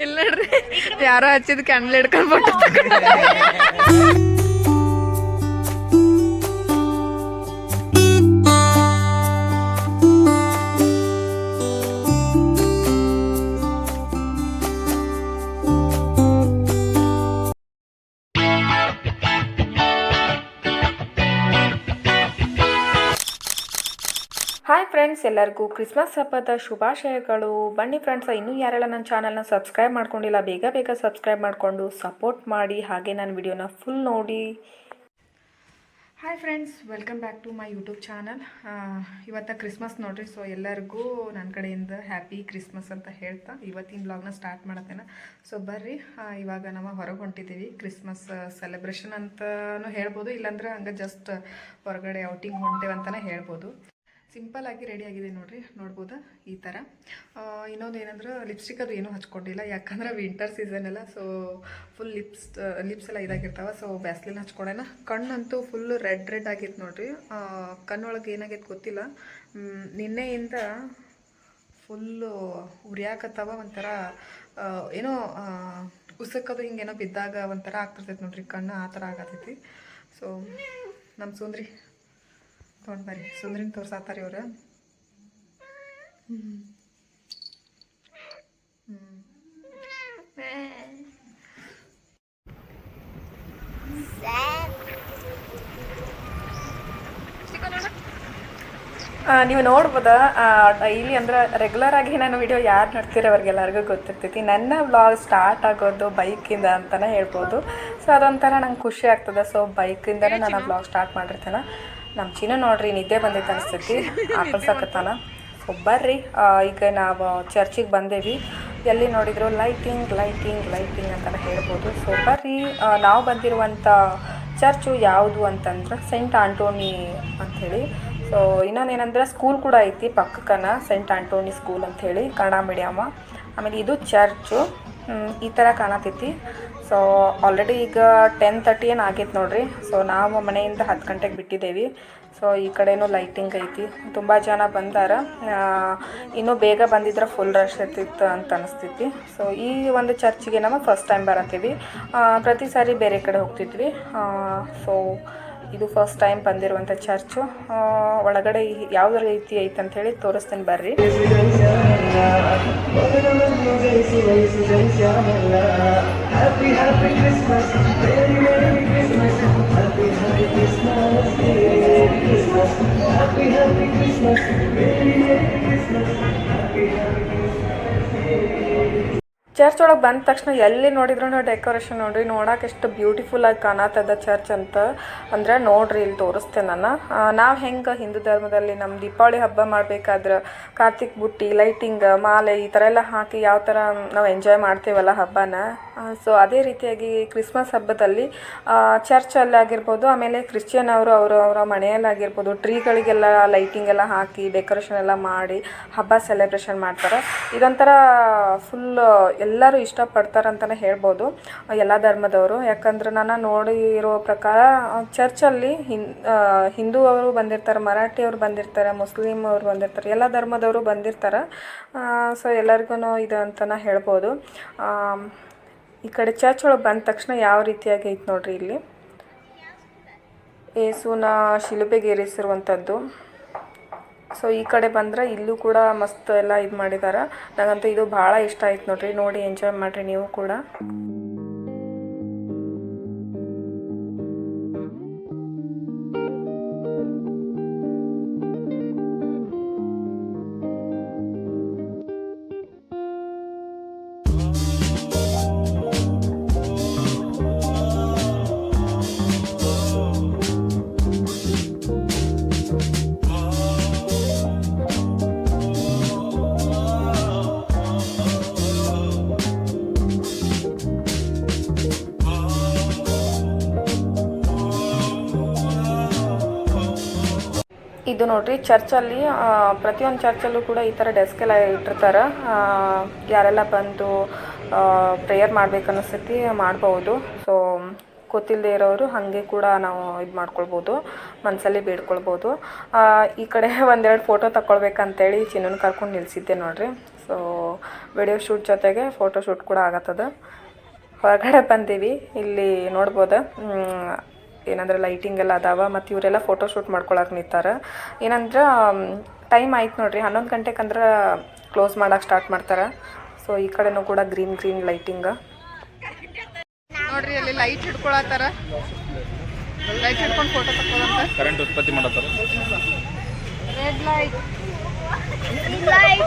ಇಲ್ಲ ಯಾರೋ ಹಚ್ಚಿದ ಕ್ಯಾಂಡಲ್ ಹಿಡ್ಕೊಂಡು ಫ್ರೆಂಡ್ಸ್, ಎಲ್ಲರಿಗೂ ಕ್ರಿಸ್ಮಸ್ ಹಬ್ಬದ ಶುಭಾಶಯಗಳು. ಬನ್ನಿ ಫ್ರೆಂಡ್ಸ್, ಇನ್ನೂ ಯಾರೆಲ್ಲ ನನ್ನ ಚಾನಲ್ನ ಸಬ್ಸ್ಕ್ರೈಬ್ ಮಾಡ್ಕೊಂಡಿಲ್ಲ, ಬೇಗ ಬೇಗ ಸಬ್ಸ್ಕ್ರೈಬ್ ಮಾಡಿಕೊಂಡು ಸಪೋರ್ಟ್ ಮಾಡಿ, ಹಾಗೆ ನನ್ನ ವಿಡಿಯೋನ ಫುಲ್ ನೋಡಿ. Hi friends welcome back to my YouTube channel ಇವತ್ತು ಕ್ರಿಸ್ಮಸ್ ನೋಡ್ರಿ ಸೊ ಎಲ್ಲರಿಗೂ ನನ್ನ ಕಡೆಯಿಂದ ಹ್ಯಾಪಿ ಕ್ರಿಸ್ಮಸ್ ಅಂತ ಹೇಳ್ತಾ ಇವತ್ತಿನ ಬ್ಲಾಗ್ನ ಸ್ಟಾರ್ಟ್ ಮಾಡತ್ತೇನೆ. ಸೊ ಬರ್ರಿ ಇವಾಗ ನಾವು ಹೊರಗೆ ಹೊಂಟಿದ್ದೀವಿ. ಕ್ರಿಸ್ಮಸ್ ಸೆಲೆಬ್ರೇಷನ್ ಅಂತಲೂ ಹೇಳ್ಬೋದು, ಇಲ್ಲಾಂದ್ರೆ ಹಂಗೆ ಜಸ್ಟ್ ಹೊರಗಡೆ ಔಟಿಂಗ್ ಹೊಂಟೇವಂತಲೇ ಹೇಳ್ಬೋದು. ಸಿಂಪಲ್ ಆಗಿ ರೆಡಿ ಆಗಿದೆ ನೋಡ್ರಿ, ನೋಡ್ಬೋದು? ಈ ಥರ ಇನ್ನೊಂದು ಏನಂದ್ರೆ ಲಿಪ್ಸ್ಟಿಕ್ ಅದು ಏನೂ ಹಚ್ಕೊಂಡಿಲ್ಲ, ಯಾಕಂದ್ರೆ ವಿಂಟರ್ ಸೀಸನ್ ಎಲ್ಲ ಸೊ ಫುಲ್ ಲಿಪ್ಸ್ ಲಿಪ್ಸ್ ಎಲ್ಲ ಇದಾಗಿರ್ತಾವ ಸೊ ಬ್ಯಾಸ್ಲಿನ ಹಚ್ಕೊಳೋಣ. ಕಣ್ಣಂತೂ ಫುಲ್ ರೆಡ್ ರೆಡ್ ಆಗಿತ್ತು ನೋಡ್ರಿ. ಕಣ್ಣೊಳಗೆ ಏನಾಗೈತೆ ಗೊತ್ತಿಲ್ಲ. ನಿನ್ನೆಯಿಂದ ಫುಲ್ಲು ಉರಿಯಾಕತ್ತವ, ಒಂಥರ ಏನೋ ಉಸಕ್ಕದು ಹಿಂಗೇನೋ ಬಿದ್ದಾಗ ಒಂಥರ ಆಗ್ತಿರ್ತೈತೆ ನೋಡ್ರಿ, ಕಣ್ಣು ಆ ಥರ ಆಗತೈತಿ. ಸೊ ನಮ್ಮ ಸುಂದ್ರಿ ತೊಗೊಂಡು ಬರ್ರಿ. ಸುಂದ್ರಿನ ತೋರ್ಸಾತಾರ ಇವ್ರು ನೀವು ನೋಡ್ಬೋದ ಇಲ್ಲಿ ಅಂದ್ರೆ ರೆಗ್ಯುಲರ್ ಆಗಿ ನಾನು ವಿಡಿಯೋ ಯಾರು ನೋಡ್ತೀರ ಅವ್ರಿಗೆಲ್ಲರಿಗೂ ಗೊತ್ತಿರ್ತೈತಿ. ನನ್ನ ವ್ಲಾಗ್ ಸ್ಟಾರ್ಟ್ ಆಗೋದು ಬೈಕಿಂದ ಅಂತಲೇ ಹೇಳ್ಬೋದು. ಸೊ ಅದೊಂಥರ ನಂಗೆ ಖುಷಿ ಆಗ್ತದೆ. ಸೊ ಬೈಕಿಂದನೇ ನಾನು ವ್ಲಾಗ್ ಸ್ಟಾರ್ಟ್ ಮಾಡಿರ್ತೇನೆ. ನಮ್ಮ ಚಿನ್ನ ನೋಡ್ರಿ, ನಿದ್ದೆ ಬಂದೈತೆ ಅನಿಸ್ತೈತಿ. ಆಕಳ್ಸಕತ್ತಾನ ಸಾಕತ್ತಾನ. ಬರ್ರಿ ಈಗ ನಾವು ಚರ್ಚಿಗೆ ಬಂದೇವಿ. ಎಲ್ಲಿ ನೋಡಿದ್ರು ಲೈಟಿಂಗ್ ಲೈಟಿಂಗ್ ಲೈಟಿಂಗ್ ಅಂತ ಹೇಳ್ಬೋದು. ಸೊ ಬರ್ರಿ ನಾವು ಬಂದಿರುವಂಥ ಚರ್ಚು ಯಾವುದು ಅಂತಂದ್ರೆ ಸೆಂಟ್ ಆಂಟೋನಿ ಅಂಥೇಳಿ ಸೊ ಇನ್ನೊಂದೇನಂದ್ರೆ ಸ್ಕೂಲ್ ಕೂಡ ಐತಿ ಪಕ್ಕಕ್ಕನ ಸೆಂಟ್ ಆಂಟೋನಿ ಸ್ಕೂಲ್ ಅಂಥೇಳಿ ಕನ್ನಡ ಮೀಡಿಯಮ ಆಮೇಲೆ ಇದು ಚರ್ಚು. ಈ ಥರ ಕಾಣತೈತಿ. ಸೊ ಆಲ್ರೆಡಿ ಈಗ ಟೆನ್ ತರ್ಟಿ ಏನು ಆಗೈತೆ ನೋಡ್ರಿ. ಸೊ ನಾವು ಮನೆಯಿಂದ ಹತ್ತು ಗಂಟೆಗೆ ಬಿಟ್ಟಿದ್ದೇವೆ. ಸೊ ಈ ಕಡೆನೂ ಲೈಟಿಂಗ್ ಐತಿ. ತುಂಬ ಜನ ಬಂದಾರ. ಇನ್ನೂ ಬೇಗ ಬಂದಿದ್ರೆ ಫುಲ್ ರಶ್ ಇರ್ತಿತ್ತು ಅಂತ ಅನಿಸ್ತೈತಿ ಸೊ ಈ ಒಂದು ಚರ್ಚಿಗೆ ನಾವು ಫಸ್ಟ್ ಟೈಮ್ ಬರತ್ತೀವಿ. ಪ್ರತಿ ಸಾರಿ ಬೇರೆ ಕಡೆ ಹೋಗ್ತಿದ್ವಿ. ಸೊ ಇದು ಫಸ್ಟ್ ಟೈಮ್ ಬಂದಿರುವಂಥ ಚರ್ಚು ಒಳಗಡೆ ಯಾವ ರೀತಿ ಐತೆ ಹೇಳಿ ತೋರಿಸ್ತೀನಿ ಬರ್ರಿ. ಚರ್ಚ್ ಒಳಗೆ ಬಂದ ತಕ್ಷಣ ಎಲ್ಲಿ ನೋಡಿದ್ರು ಡೆಕೋರೇಷನ್ ನೋಡ್ರಿ ನೋಡಕ್ಕೆ ಎಷ್ಟು ಬ್ಯೂಟಿಫುಲ್ ಆಗಿ ಕಾಣತ್ತದ ಚರ್ಚ್ ಅಂತ. ಅಂದ್ರೆ ನೋಡ್ರಿ, ಇಲ್ಲಿ ತೋರಿಸ್ತೇನೆ ನಾನು. ನಾವು ಹೆಂಗೆ ಹಿಂದೂ ಧರ್ಮದಲ್ಲಿ ನಮ್ಮ ದೀಪಾವಳಿ ಹಬ್ಬ ಮಾಡ್ಬೇಕಾದ್ರೆ ಕಾರ್ತಿಕ್ ಬುಟ್ಟಿ ಲೈಟಿಂಗ್ ಮಾಲೆ ಈ ಥರ ಎಲ್ಲ ಹಾಕಿ ಯಾವ ಥರ ನಾವು ಎಂಜಾಯ್ ಮಾಡ್ತೀವಲ್ಲ ಹಬ್ಬನ. ಸೊ ಅದೇ ರೀತಿಯಾಗಿ ಕ್ರಿಸ್ಮಸ್ ಹಬ್ಬದಲ್ಲಿ ಚರ್ಚಲ್ಲಿ ಆಗಿರ್ಬೋದು, ಆಮೇಲೆ ಕ್ರಿಶ್ಚಿಯನ್ ಅವರು ಅವರು ಅವರ ಮನೆಯಲ್ಲಾಗಿರ್ಬೋದು ಟ್ರೀಗಳಿಗೆಲ್ಲ ಲೈಟಿಂಗ್ ಎಲ್ಲ ಹಾಕಿ ಡೆಕೋರೇಷನ್ ಎಲ್ಲ ಮಾಡಿ ಹಬ್ಬ ಸೆಲೆಬ್ರೇಷನ್ ಮಾಡ್ತಾರೆ. ಇದೊಂಥರ ಫುಲ್ ಎಲ್ಲರೂ ಇಷ್ಟಪಡ್ತಾರೆ ಅಂತಲೇ ಹೇಳ್ಬೋದು, ಎಲ್ಲ ಧರ್ಮದವರು. ಯಾಕಂದ್ರೆ ನಾನು ನೋಡಿರೋ ಪ್ರಕಾರ ಚರ್ಚಲ್ಲಿ ಹಿನ್ ಹಿಂದೂ ಅವರು ಬಂದಿರ್ತಾರೆ ಮರಾಠಿಯವರು ಬಂದಿರ್ತಾರೆ ಮುಸ್ಲಿಮ್ ಅವರು ಬಂದಿರ್ತಾರೆ, ಎಲ್ಲ ಧರ್ಮದವರು ಬಂದಿರ್ತಾರೆ. ಸೊ ಎಲ್ಲರಿಗೂ ಇದು ಅಂತಲೇ ಹೇಳ್ಬೋದು. ಈ ಕಡೆ ಚರ್ಚ್ ಒಳಗೆ ಬಂದ ತಕ್ಷಣ ಯಾವ ರೀತಿಯಾಗಿ ಐತೆ ನೋಡ್ರಿ ಇಲ್ಲಿ? ಏಸುನ ಶಿಲುಬೆಗೆ ಏರಿಸಿರುವಂಥದ್ದು ಸೊ ಈ ಕಡೆ ಬಂದ್ರೆ ಇಲ್ಲೂ ಕೂಡ ಮಸ್ತ್ ಎಲ್ಲ ಇದು ಮಾಡಿದ್ದಾರೆ ನನಗಂತೂ ಇದು ಭಾಳ ಇಷ್ಟ ಆಯ್ತು ನೋಡ್ರಿ. ನೋಡಿ ಎಂಜಾಯ್ ಮಾಡಿರಿ ನೀವು ಕೂಡ. ಇದು ನೋಡ್ರಿ, ಚರ್ಚಲ್ಲಿ ಪ್ರತಿಯೊಂದು ಚರ್ಚಲ್ಲೂ ಕೂಡ ಈ ಥರ ಡೆಸ್ಕ್ ಎಲ್ಲ ಇಟ್ಟಿರ್ತಾರೆ. ಯಾರೆಲ್ಲ ಬಂದು ಪ್ರೇಯರ್ ಮಾಡ್ಬೇಕನ್ನಿಸ್ತೈತಿ ಮಾಡ್ಬೋದು ಸೊ ಗೊತ್ತಿಲ್ಲದೆ ಇರೋರು ಹಾಗೆ ಕೂಡ ನಾವು ಇದು ಮಾಡ್ಕೊಳ್ಬೋದು ಮನಸ್ಸಲ್ಲಿ ಬೇಡ್ಕೊಳ್ಬೋದು ಈ ಕಡೆ ಒಂದೆರಡು ಫೋಟೋ ತಗೊಳ್ಬೇಕಂತೇಳಿ ಚಿನ್ನನ ಕರ್ಕೊಂಡು ನಿಲ್ಲಿಸಿದ್ದೆ ನೋಡಿರಿ. ಸೊ ವಿಡಿಯೋ ಶೂಟ್ ಜೊತೆಗೆ ಫೋಟೋ ಶೂಟ್ ಕೂಡ ಆಗತ್ತದ. ಹೊರಗಡೆ ಬಂದೀವಿ, ಇಲ್ಲಿ ನೋಡ್ಬೋದು. ಏನಂದ್ರೆ ಲೈಟಿಂಗ್ ಎಲ್ಲ ಅದಾವ ಮತ್ತು ಇವರೆಲ್ಲ ಫೋಟೋ ಶೂಟ್ ಮಾಡ್ಕೊಳಕ್ಕೆ ನಿಂತಾರ. ಏನಂದ್ರೆ ಟೈಮ್ ಆಯ್ತು ನೋಡ್ರಿ ಹನ್ನೊಂದು ಗಂಟೆಗೆ ಅಂದ್ರೆ ಕ್ಲೋಸ್ ಮಾಡಕ್ಕೆ ಸ್ಟಾರ್ಟ್ ಮಾಡ್ತಾರೆ. ಸೊ ಈ ಕಡೆನೂ ಕೂಡ ಗ್ರೀನ್ ಗ್ರೀನ್ ಲೈಟಿಂಗ್ ನೋಡ್ರಿ ಅಲ್ಲಿ ಲೈಟ್ ಹಿಡ್ಕೊಳತ್ತಾರ. ಲೈಟ್ ಹಿಡ್ಕೊಂಡು ಫೋಟೋ ತಕ್ಕೊಳ್ಳಂತ ಕರೆಂಟ್ ಉತ್ಪತ್ತಿ ಮಾಡತ್ತಾರ. ರೆಡ್ ಲೈಟ್ ಗ್ರೀನ್ ಲೈಟ್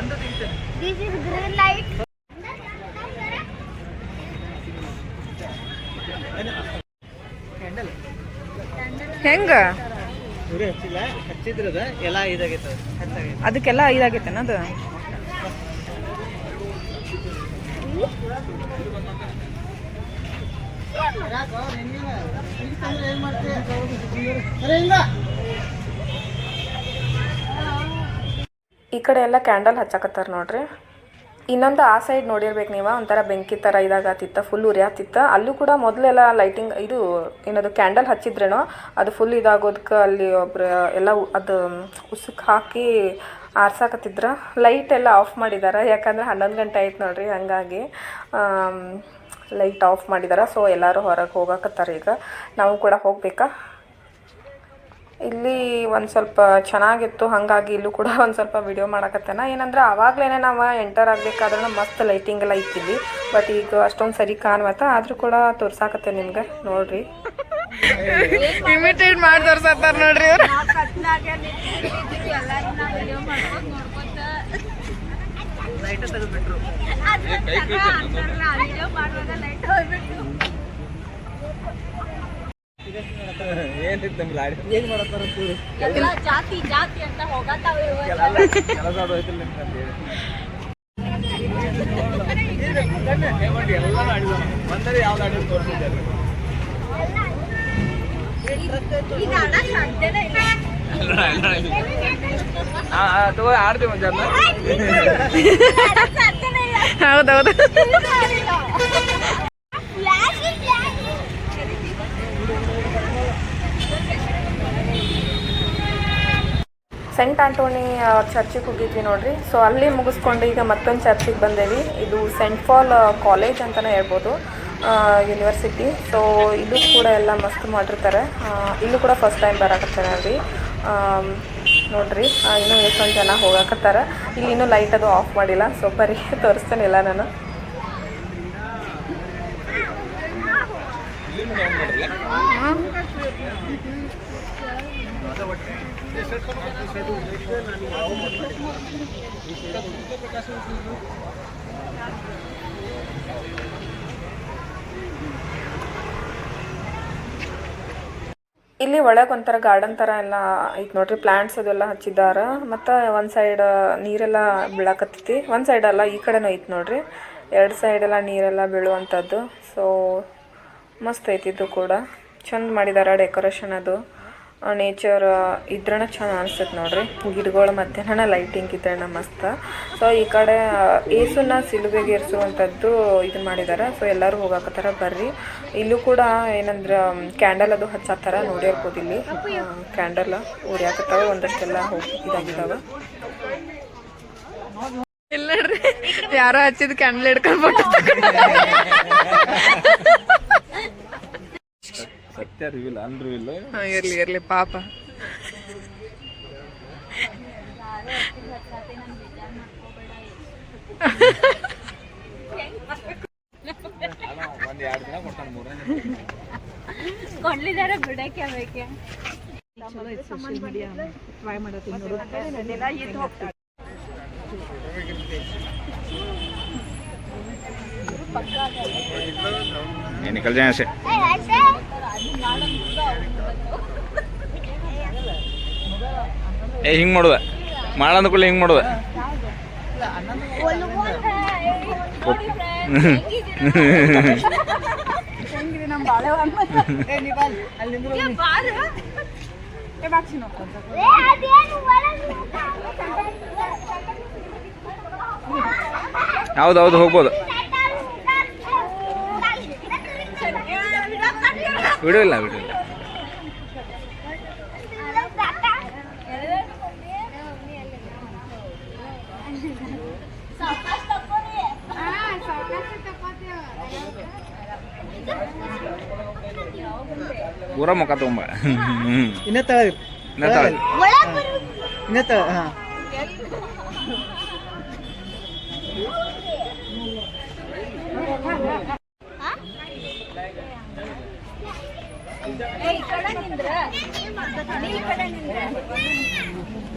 ಒಂದು ದಿನ ದಿಸ್ ಇಸ್ ಗ್ರೀನ್ ಉರಿ ಹಚ್ಚಾಗೈತೆ. ಅದಕ್ಕೆಲ್ಲ ಇದಾಗೈತೆ ಅದು ಈ ಕಡೆ ಎಲ್ಲ ಕ್ಯಾಂಡಲ್ ಹಚ್ಚಾಕತ್ತಾರ ನೋಡ್ರಿ. ಇನ್ನೊಂದು ಆ ಸೈಡ್ ನೋಡಿರ್ಬೇಕು ನೀವು, ಒಂಥರ ಬೆಂಕಿ ಥರ ಇದಾಗತ್ತಿತ್ತ ಫುಲ್ ಉರಿಯಾತಿತ್ತ ಅಲ್ಲೂ ಕೂಡ ಮೊದಲೆಲ್ಲ ಲೈಟಿಂಗ್ ಇದು ಏನದು ಕ್ಯಾಂಡಲ್ ಹಚ್ಚಿದ್ರೇನೋ, ಅದು ಫುಲ್ ಇದಾಗೋದಕ್ಕೆ ಅಲ್ಲಿ ಒಬ್ರು ಎಲ್ಲ ಅದು ಉಸುಕ್ ಹಾಕಿ ಆರ್ಸಾಕತ್ತಿದ್ರ. ಲೈಟ್ ಎಲ್ಲ ಆಫ್ ಮಾಡಿದ್ದಾರೆ ಯಾಕಂದ್ರೆ ಹನ್ನೊಂದು ಗಂಟೆ ಆಯ್ತು ನೋಡ್ರಿ ಹಾಗಾಗಿ ಲೈಟ್ ಆಫ್ ಮಾಡಿದಾರೆ. ಸೊ ಎಲ್ಲರೂ ಹೊರಗೆ ಹೋಗಾಕತ್ತಾರ ಈಗ. ನಾವು ಕೂಡ ಹೋಗ್ಬೇಕಾ? ಇಲ್ಲಿ ಒಂದು ಸ್ವಲ್ಪ ಚೆನ್ನಾಗಿತ್ತು ಹಾಗಾಗಿ ಇಲ್ಲೂ ಕೂಡ ಒಂದು ಸ್ವಲ್ಪ ವಿಡಿಯೋ ಮಾಡಕತ್ತೇನ. ಏನಂದ್ರೆ ಆವಾಗಲೇ ನಾವು ಎಂಟರ್ ಆಗಬೇಕಾದ್ರೂ ಮಸ್ತ್ ಲೈಟಿಂಗ್ ಎಲ್ಲ ಇಟ್ಟಿದ್ವಿ. ಬಟ್ ಈಗ ಅಷ್ಟೊಂದು ಸರಿ ಕಾಣ್ವತ್ತ ಆದರೂ ಕೂಡ ತೋರ್ಸಾಕತ್ತೆ ನಿಮ್ಗೆ? ನೋಡ್ರಿ. ಇಮಿಟೇಟ್ ಮಾಡಿ ತೋರ್ಸತ್ತಾರ ನೋಡ್ರಿ ಅವ್ರು. ಲೈಟ್ ತೆಗೆದ್ಬಿಟ್ರು ಏನಿತ್ತು ನಮ್ಮ ಲಾಡಿ ಏನ್ ಮಾಡತ್ತಾರ ಅಂತೇಳಿ? ಜಾತಿ ಜಾತಿ ಅಂತ ಹೋಗತ್ತಾವ ಕೆಲಸ ಅದು ಐತಿಲ್ಲ ನಿಮ್ಗೆ ಅಂತ ಹೇಳಿ. ಎಲ್ಲ ಆಡಿದಾನ ಬಂದರೆ ಯಾವ್ದು ಆಡಿದ್ರು ತೋರಿಸಿದ್ದಾರೆ ತಗೋ ಆಡ್ತೀವಿ ಒಂದು ಜನ ಹೌದೌದು ಸೆಂಟ್ ಆಂಟೋನಿ ಚರ್ಚಿಗೆ ಹೋಗಿದ್ವಿ ನೋಡ್ರಿ. ಸೊ ಅಲ್ಲಿ ಮುಗಿಸ್ಕೊಂಡು ಈಗ ಮತ್ತೊಂದು ಚರ್ಚಿಗೆ ಬಂದೇವಿ. ಇದು ಸೆಂಟ್ ಫಾಲ್ ಕಾಲೇಜ್ ಅಂತಲೇ ಹೇಳ್ಬೋದು ಯೂನಿವರ್ಸಿಟಿ ಸೊ ಇದು ಕೂಡ ಎಲ್ಲ ಮಸ್ತ್ ಮಾಡಿರ್ತಾರೆ. ಇಲ್ಲೂ ಕೂಡ ಫಸ್ಟ್ ಟೈಮ್ ಬರಕತ್ತಾರೆ ರೀ ನೋಡ್ರಿ ಇನ್ನೂ ಎಷ್ಟೊಂದು ಜನ ಹೋಗಕತ್ತಾರೆ. ಇಲ್ಲಿ ಇನ್ನೂ ಲೈಟ್ ಅದು ಆಫ್ ಮಾಡಿಲ್ಲ. ಸೊ ಬರೀ ತೋರಿಸ್ತೇನಿಲ್ಲ ನಾನು ಇಲ್ಲಿ ಒಳಗೆ ಒಂಥರ ಗಾರ್ಡನ್ ಥರ ಎಲ್ಲ ಐತೆ ನೋಡ್ರಿ ಪ್ಲಾಂಟ್ಸ್ ಅದೆಲ್ಲ ಹಚ್ಚಿದ್ದಾರೆ ಮತ್ತು ಒಂದು ಸೈಡ್ ನೀರೆಲ್ಲ ಬೀಳಾಕತ್ತೈತಿ. ಒಂದು ಸೈಡ್ ಅಲ್ಲ, ಈ ಕಡೆನೂ ಐತೆ ನೋಡ್ರಿ. ಎರಡು ಸೈಡೆಲ್ಲ ನೀರೆಲ್ಲ ಬೀಳುವಂಥದ್ದು ಸೊ ಮಸ್ತ್ ಐತಿದ್ದು ಕೂಡ. ಚಂದ ಮಾಡಿದ್ದಾರೆ ಡೆಕೋರೇಷನ್ ಅದು. ನೇಚರ್ ಇದ್ರಣ ಚಂದ ಅನಿಸ್ತೈತೆ ನೋಡ್ರಿ. ಗಿಡಗಳ ಮಧ್ಯಾಹ್ನ ಲೈಟಿಂಗ್ ಇದ್ರಣ ಮಸ್ತ್. ಸೊ ಈ ಕಡೆ ಏಸುನ ಸಿಲುಬೆಗೆ ಇರಿಸುವಂಥದ್ದು ಇದನ್ನ ಮಾಡಿದ್ದಾರೆ ಸೊ ಎಲ್ಲರೂ ಹೋಗಾಕತ್ತಾರ, ಬರ್ರಿ. ಇಲ್ಲೂ ಕೂಡ ಏನಂದ್ರೆ ಕ್ಯಾಂಡಲ್ ಅದು ಹಚ್ಚಾತ್ತಾರ ನೋಡಿರ್ಬೋದು ಇಲ್ಲಿ. ಕ್ಯಾಂಡಲ್ ಉರಿಯಾಕತ್ತಾವ, ಒಂದಷ್ಟೆಲ್ಲ ಹೋಗಿ ಇದಾಗಿದ್ದಾವೆ ಇಲ್ಲ ಯಾರೋ ಹಚ್ಚಿದ ಕ್ಯಾಂಡಲ್ ಹಿಡ್ಕೊಂಡ್ಬಿಟ್ಟು ಸತ್ಯ ರಿವಿಲ್ ಅನ್ ರಿವಿಲ್ ಇರ್ಲಿ ಇರ್ಲಿ ಪಾಪ ಒಂದು ಎರಡು ದಿನ ಕೊಡ್ತಾನೆ ಮೂರನೇ ಕೊಂಡಿದ್ದಾರೆ ಬಿಡಕ್ಕೆ ಬೇಕೆ ये निकल जाए ऐसे ಏ ಹಿಂಗೆ ಮಾಡುದ ಮಾಡಂದ ಕೂಡ ಹಿಂಗೆ ಮಾಡುದ ಹೌದು ಹೌದು ಹೋಗ್ಬೋದು. ಬಿಡೋಲ್ಲ ಬಿಡೋಲ್ಲ ಪೂರ ಮುಖ ತುಂಬ. ಇನ್ನತ್ತ ಇನ್ನತ್ತ ಇನ್ನತ್ತ ಹಾಂ.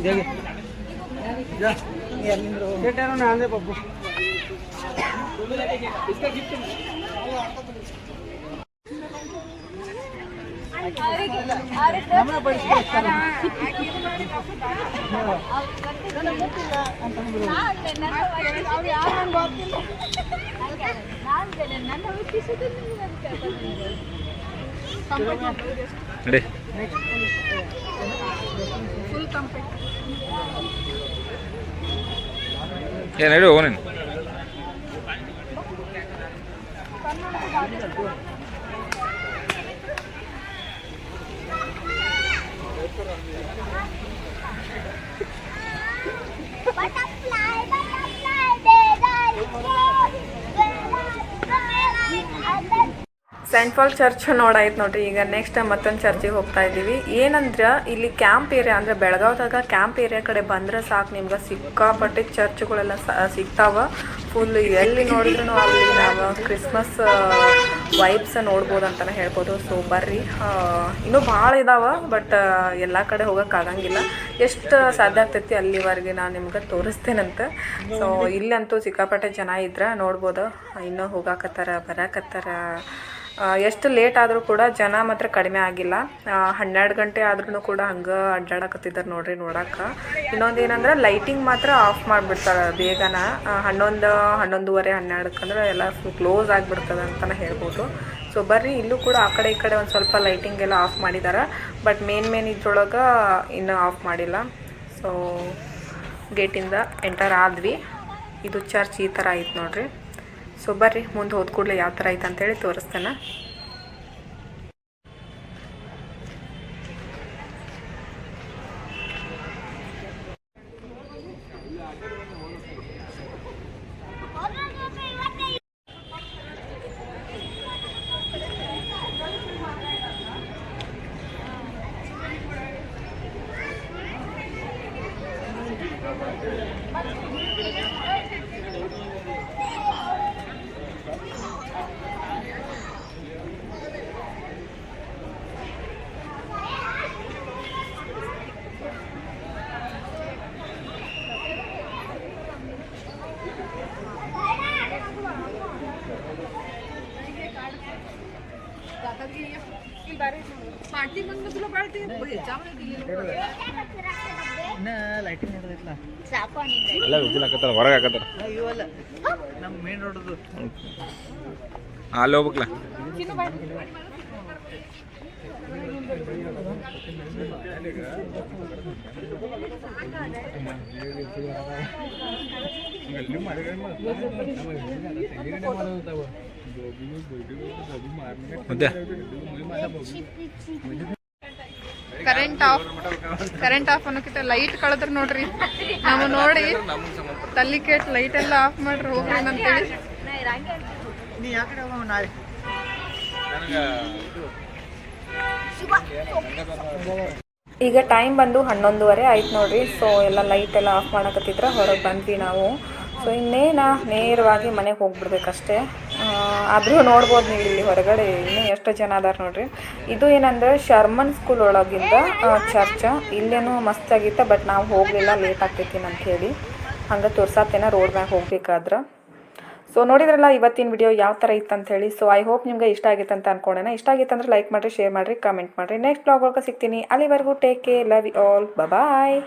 ಇದಾಗಿ ಕೇಟಾರು ನಾನೇ ಪಪ್ಪು ಅವ್ರಿಗೆ ಅವ್ರಿಗೆ ನನ್ನ ಹುಟ್ಟಿಸಿದ್ದು ನಡಿ ಏ ನಡಿ ಹೋಗು ನೀನು ಸೆಂಟ್ ಪಾಲ್ ಚರ್ಚ್ ನೋಡಾಯ್ತು ನೋಡ್ರಿ. ಈಗ ನೆಕ್ಸ್ಟ್ ಮತ್ತೊಂದು ಚರ್ಚಿಗೆ ಹೋಗ್ತಾ ಇದ್ದೀವಿ ಏನಂದ್ರೆ, ಇಲ್ಲಿ ಕ್ಯಾಂಪ್ ಏರಿಯಾ ಅಂದರೆ ಬೆಳಗಾವ್ದಾಗ ಕ್ಯಾಂಪ್ ಏರಿಯಾ ಕಡೆ ಬಂದ್ರೆ ಸಾಕು ನಿಮ್ಗೆ ಸಿಕ್ಕಾಪಟ್ಟೆ ಚರ್ಚ್ಗಳೆಲ್ಲ ಸಿಗ್ತಾವ. ಫುಲ್ ಎಲ್ಲಿ ನೋಡಿದ್ರು ಅಲ್ಲಿ ನಾವು ಕ್ರಿಸ್ಮಸ್ ವೈಬ್ಸ್ ನೋಡ್ಬೋದು ಅಂತಲೇ ಹೇಳ್ಬೋದು. ಸೊ ಬರ್ರಿ. ಇನ್ನೂ ಭಾಳ ಇದಾವ ಬಟ್ ಎಲ್ಲ ಕಡೆ ಹೋಗೋಕ್ಕಾಗಂಗಿಲ್ಲ ಎಷ್ಟು ಸಾಧ್ಯ ಆಗ್ತೈತಿ ಅಲ್ಲಿವರೆಗೆ ನಾನು ನಿಮ್ಗೆ ತೋರಿಸ್ತೇನಂತ. ಸೊ ಇಲ್ಲಂತೂ ಸಿಕ್ಕಾಪಟ್ಟೆ ಜನ ಇದ್ರೆ ನೋಡ್ಬೋದು. ಇನ್ನೂ ಹೋಗಾಕತ್ತಾರ, ಬರಾಕತ್ತಾರ. ಎಷ್ಟು ಲೇಟ್ ಆದರೂ ಕೂಡ ಜನ ಮಾತ್ರ ಕಡಿಮೆ ಆಗಿಲ್ಲ. ಹನ್ನೆರಡು ಗಂಟೆ ಆದ್ರೂ ಕೂಡ ಹಂಗೆ ಅಡ್ಡಾಡಕತ್ತಿದ್ದಾರೆ ನೋಡ್ರಿ ನೋಡಕ್ಕೆ ಇನ್ನೊಂದು ಏನಂದ್ರೆ ಲೈಟಿಂಗ್ ಮಾತ್ರ ಆಫ್ ಮಾಡಿಬಿಡ್ತಾರೆ ಬೇಗನ. ಹನ್ನೊಂದು, ಹನ್ನೊಂದುವರೆ, ಹನ್ನೆರಡಕ್ಕಂದ್ರೆ ಎಲ್ಲ ಫುಲ್ ಕ್ಲೋಸ್ ಆಗಿಬಿಡ್ತದೆ ಅಂತಲೇ ಹೇಳ್ಬೋದು. ಸೊ ಬರ್ರಿ, ಇಲ್ಲೂ ಕೂಡ ಆ ಕಡೆ ಈ ಕಡೆ ಒಂದು ಸ್ವಲ್ಪ ಲೈಟಿಂಗ್ ಎಲ್ಲ ಆಫ್ ಮಾಡಿದ್ದಾರೆ ಬಟ್ ಮೇನ್ ಮೇನ್ ಇದ್ರೊಳಗೆ ಇನ್ನೂ ಆಫ್ ಮಾಡಿಲ್ಲ. ಸೊ ಗೇಟಿಂದ ಎಂಟರ್ ಆದ್ವಿ. ಇದು ಚರ್ಚ್ ಈ ಥರ ಐತೆ ನೋಡ್ರಿ. ಸೊ ಬರ್ರಿ ಮುಂದೆ ಹೋದ ಕೂಡಲೇ ಯಾವ ಥರ ಐತೆ ಅಂತೇಳಿ ತೋರಿಸ್ತೇನೆ. Thank ಲೈಟಿಂಗ್ ಎಲ್ಲ ವಿಜಿಲ್ ಹಾಕತ್ತಾರ ಹೊರಗೆ ಹಾಕತ್ತಾರ. ಅಲ್ಲಿ ಹೋಗ್ಬೇಕಲ್ಲ ಕರೆಂಟ್ ಆಫ್ ಕರೆಂಟ್ ಆಫ್ ಅನ್ನೋಕ್ಕಿಂತ ಲೈಟ್ ಕಳೆದ್ರು ನೋಡ್ರಿ. ನಾವು ನೋಡಿ ತಲ್ಲಿ ಕೇಟ್ ಲೈಟ್ ಎಲ್ಲ ಆಫ್ ಮಾಡ್ರಿ ಹೋಗ್ರಿ ಅಂತೇಳಿ. ಈಗ ಟೈಮ್ ಬಂದು ಹನ್ನೊಂದುವರೆ ಆಯ್ತು ನೋಡ್ರಿ. ಸೊ ಎಲ್ಲ ಲೈಟ್ ಎಲ್ಲ ಆಫ್ ಮಾಡಕತ್ತಿದ್ರೆ ಹೊರಗೆ ಬಂದ್ವಿ ನಾವು. ಸೊ ಇನ್ನೇನು? ನೇರವಾಗಿ ಮನೆಗೆ ಹೋಗ್ಬಿಡ್ಬೇಕಷ್ಟೇ. ಆದರೂ ನೋಡ್ಬೋದು ನೀವು ಇಲ್ಲಿ ಹೊರಗಡೆ. ಇನ್ನೂ ಎಷ್ಟು ಜನ ಅದಾರ ನೋಡ್ರಿ. ಇದು ಏನಂದ್ರೆ ಶರ್ಮನ್ ಸ್ಕೂಲ್ ಒಳಗಿಂದ ಚರ್ಚ್. ಇಲ್ಲೇನೂ ಮಸ್ತಾಗಿತ್ತು ಬಟ್ ನಾವು ಹೋಗಲಿಲ್ಲ ಲೇಟ್ ಆಗ್ತೈತಿ ಅಂತ ಹೇಳಿ. ಹಂಗೆ ತೋರ್ಸಾತೇನ ರೋಡ್ ಮ್ಯಾಗ ಹೋಗ್ಬೇಕಾದ್ರೆ. ಸೊ ನೋಡಿದ್ರಲ್ಲ ಇವತ್ತಿನ ವಿಡಿಯೋ ಯಾವ ಥರ ಇತ್ತು ಅಂತ ಹೇಳಿ. ಸೊ ಐ ಹೋಪ್ ನಿಮ್ಗೆ ಇಷ್ಟ ಆಗಿತ್ತು ಅಂತ ಅನ್ಕೊಂಡೇನ. ಇಷ್ಟ ಆಗಿತ್ತು ಅಂದ್ರೆ ಲೈಕ್ ಮಾಡಿರಿ ಶೇರ್ ಮಾಡಿರಿ ಕಮೆಂಟ್ ಮಾಡಿರಿ. ನೆಕ್ಸ್ಟ್ ಬ್ಲಾಗ್ ಒಳಗೆ ಸಿಗ್ತೀನಿ. ಅಲ್ಲಿವರೆಗೂ take care love you all bye